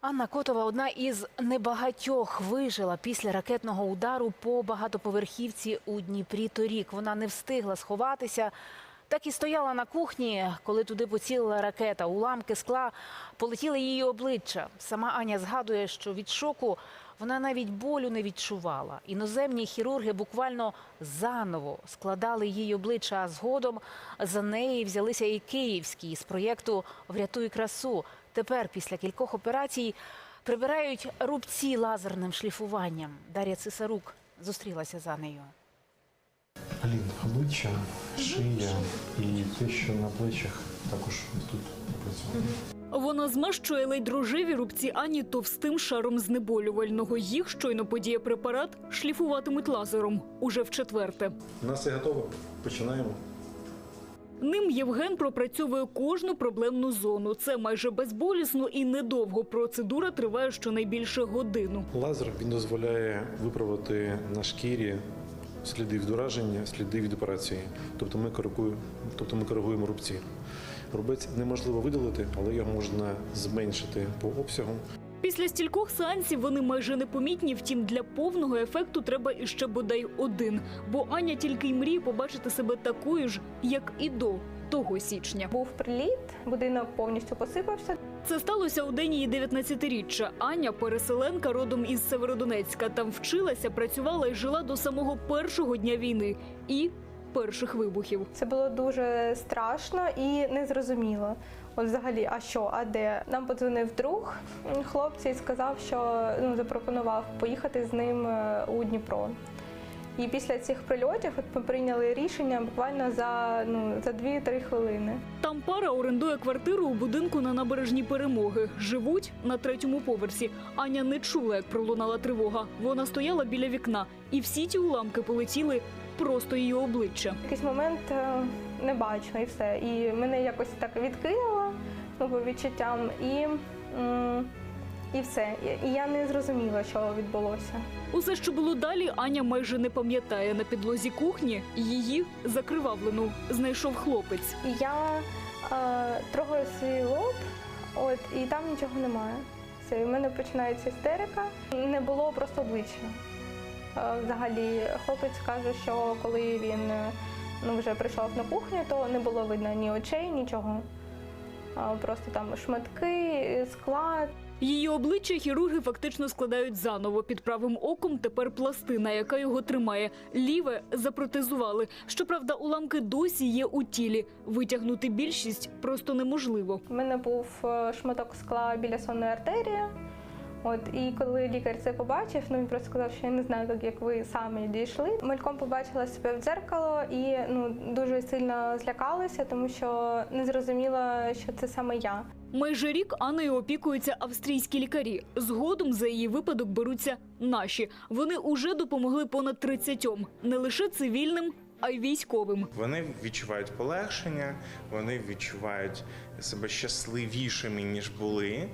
Анна Котова одна із небагатьох вижила після ракетного удару по багатоповерхівці у Дніпрі торік. Вона не встигла сховатися. Так і стояла на кухні, коли туди поцілила ракета. Уламки скла полетіли її обличчя. Сама Аня згадує, що від шоку вона навіть болю не відчувала. Іноземні хірурги буквально заново складали її обличчя, а згодом за неї взялися і київські з проєкту Врятуй красу. Тепер, після кількох операцій, прибирають рубці лазерним шліфуванням. Дар'я Цисарук зустрілася за нею. Алін, обличчя, шия і те, що на плечах також тут. Вона змащує ледь рожеві рубці Ані товстим шаром знеболювального. Їх щойно подіє препарат шліфуватимуть лазером уже в четверте. У нас все готово. Починаємо. Ним Євген пропрацьовує кожну проблемну зону. Це майже безболісно і недовго. Процедура триває щонайбільше годину. Лазер він дозволяє виправити на шкірі сліди від ураження, сліди від операції. Тобто ми коригуємо, тобто ми коригуємо рубці. Рубець неможливо видалити, але його можна зменшити по обсягу. Після стількох сеансів вони майже непомітні. Втім, для повного ефекту треба іще бодай один. Бо Аня тільки й мріє побачити себе такою ж, як і до того січня. Був приліт, будинок повністю посипався. Це сталося у день її 19-річчя. Аня переселенка родом із Северодонецька. Там вчилася, працювала і жила до самого першого дня війни і перших вибухів. Це було дуже страшно і незрозуміло. От взагалі, а що, а де? Нам подзвонив друг хлопця і сказав, що ну, запропонував поїхати з ним е, у Дніпро. І після цих прильотів от ми прийняли рішення буквально за, ну, за 2-3 хвилини. Там пара орендує квартиру у будинку на набережній перемоги. Живуть на третьому поверсі. Аня не чула, як пролунала тривога. Вона стояла біля вікна, і всі ті уламки полетіли просто її обличчя. В якийсь момент е, не бачу і все. І мене якось так відкинуло ну, по відчуттям, і, і все. І- І я не зрозуміла, що відбулося. Усе, що було далі, Аня майже не пам'ятає. На підлозі кухні її закривавлену знайшов хлопець. Я е, трогаю свій лоб, от, і там нічого немає. Все, і в мене починається істерика. Не було просто обличчя. Е, взагалі, хлопець каже, що коли він е, ну, вже прийшов на кухню, то не було видно ні очей, нічого. Просто там шматки, скла, Її обличчя хірурги фактично складають заново. Під правим оком тепер пластина, яка його тримає. Ліве запротезували. Щоправда, уламки досі є у тілі. Витягнути більшість просто неможливо. У мене був е, шматок скла біля сонної артерії. От, і коли лікар це побачив, ну він просто сказав, що я не знаю, як, як ви самі дійшли. Мальком побачила себе в дзеркало і ну, дуже сильно злякалася, тому що не зрозуміла, що це саме я. Майже рік Анною опікуються австрійські лікарі. Згодом за її випадок беруться наші. Вони уже допомогли понад 30 не лише цивільним, а й військовим. Вони відчувають полегшення, вони відчувають себе щасливішими, ніж були.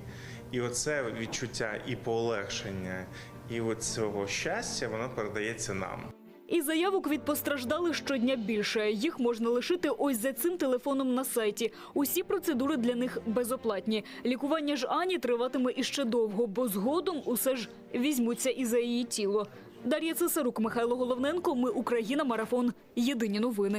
І оце відчуття і полегшення, і от цього щастя, воно передається нам. І заявок від постраждалих щодня більше. Їх можна лишити ось за цим телефоном на сайті. Усі процедури для них безоплатні. Лікування ж Ані триватиме іще довго, бо згодом усе ж візьмуться і за її тіло. Дар'я Цесарук, Михайло Головненко. Ми Україна. Марафон. Єдині новини.